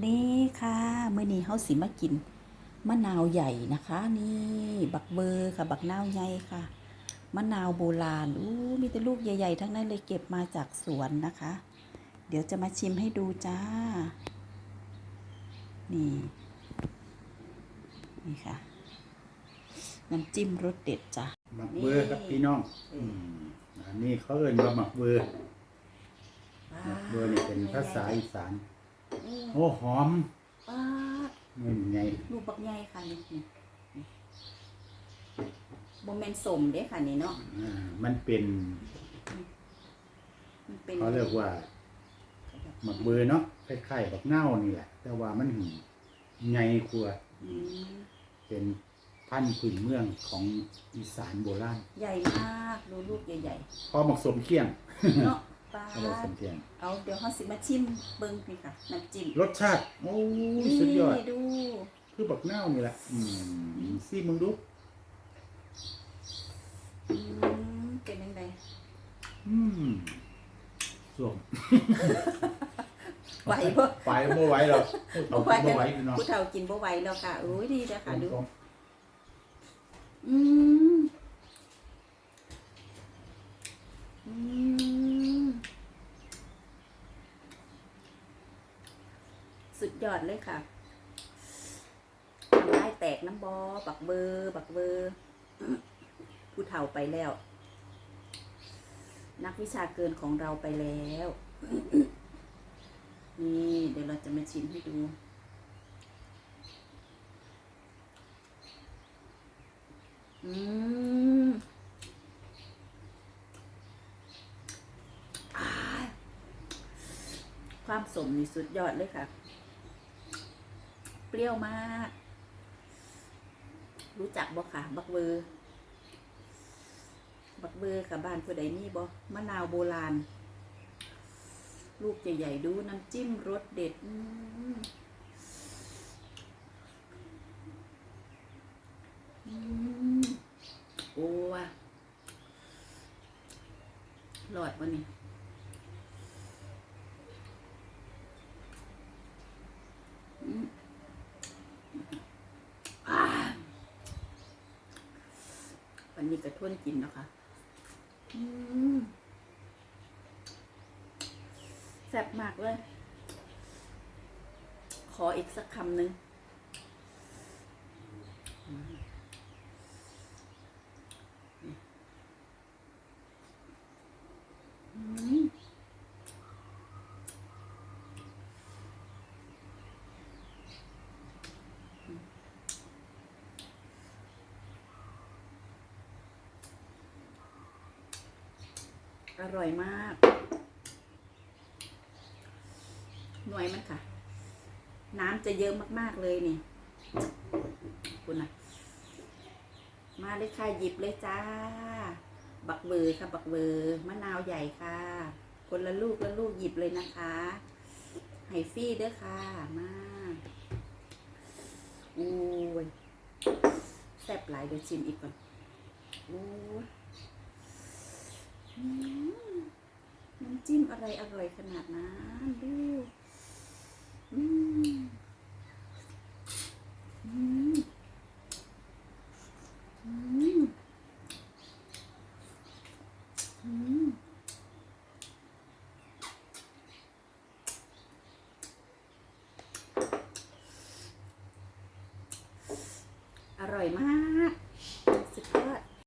นี่ค่ะมื้อนี้เฮาสิมากินมะนาวใหญ่นะคะ นี่บักเบอร์ค่ะ บักนาวใหญ่ค่ะมะนาวโบราณอู้มีแต่ลูกใหญ่ ๆ ทั้งนั้นเลยเก็บมาจากสวนนะคะ เดี๋ยวจะมาชิมให้ดูจ้า นี่ นี่ค่ะน้ำจิ้มรสเด็ดจ้ะหมักเบอร์ครับพี่น้องอือืมมอันนี้เขาเอ่นว่าหมักเบอร์หมักเบอร์นี่เป็นภาษาอีสาน โอ้หอมป้าดเงินไงลูกบักใหญ่ค่ะนี่นี่นี่บ่แม่นสมเด้ค่ะนี่เนาะอ่ามันเป็นมันเป็นเขาเรียกว่าหมักเบอร์เนาะคล้ายๆบักเน่าวนี่แหละ แต่ว่ามันหืไงครัวอืมเป็นพันธุ์พื้นเมืองของอีสานโบราณใหญ่มากดูลูกใหญ่พอหมักสมเคียงๆเนาะ ป้าเขาบอกสมเคียงเอาเดี๋ยวเฮาสิมาชิมเบิ่งนี่ค่ะน้ำจิ้มรสชาติโอ้ยสุดยอด นี่ดูคือบักเน่าวนี่แหละอืมซี่มึงดูอืมเป็นจังไดอืมส่วมไหวบ่ไปบ่ไหวหรอกเอาบ่ไหวบ่ไหวพี่น้องผู้เฒ่ากินบ่ไหวแล้วค่ะโอ้ยดีจ้ะค่ะดูตรงอืมอืมสุด ยอดเลยค่ะทำได้แตกน้ำบอบักเบอร์บักเบอร์ผู้เฒ่าไปแล้ว นักวิชาเกินของเราไปแล้ว นี่เดี๋ยวเราจะมาชิมให้ดูอืมความสมนี่สุดยอดเลยค่ะ เปรี้ยวมาก รู้จักบ่ค่ะ บักเบอร์บักเบอร์ค่ะบ้านผู้ใดมีบ่มะนาวโบราณ ลูกใหญ่ๆดูน้ำจิ้มรสเด็ดอืมโอ้ว่ะหลอดวะนี่อืมอ่า วันนี้กระท้วนกินเนาะคะอืมแซ่บมากเลย ขออีกสักคำหนึ่ง อืม อร่อยมาก หน่วยมันค่ะ น้ำจะเยอะมากๆเลยนี่คุณนะมาเลยค่ะหยิบเลยจ้า บักเบอร์ค่ะ บักเบอร์มะนาวใหญ่ค่ะ คนละลูกละลูกหยิบเลยนะคะไฮฟรี่เด้อค่ะ มาอู้ยแซ่บหลายเดี๋ยวชิมอีกก่อนอู้ย น้ำจิ้มอะไรอร่อยขนาดนั้นดูอร่อยมาก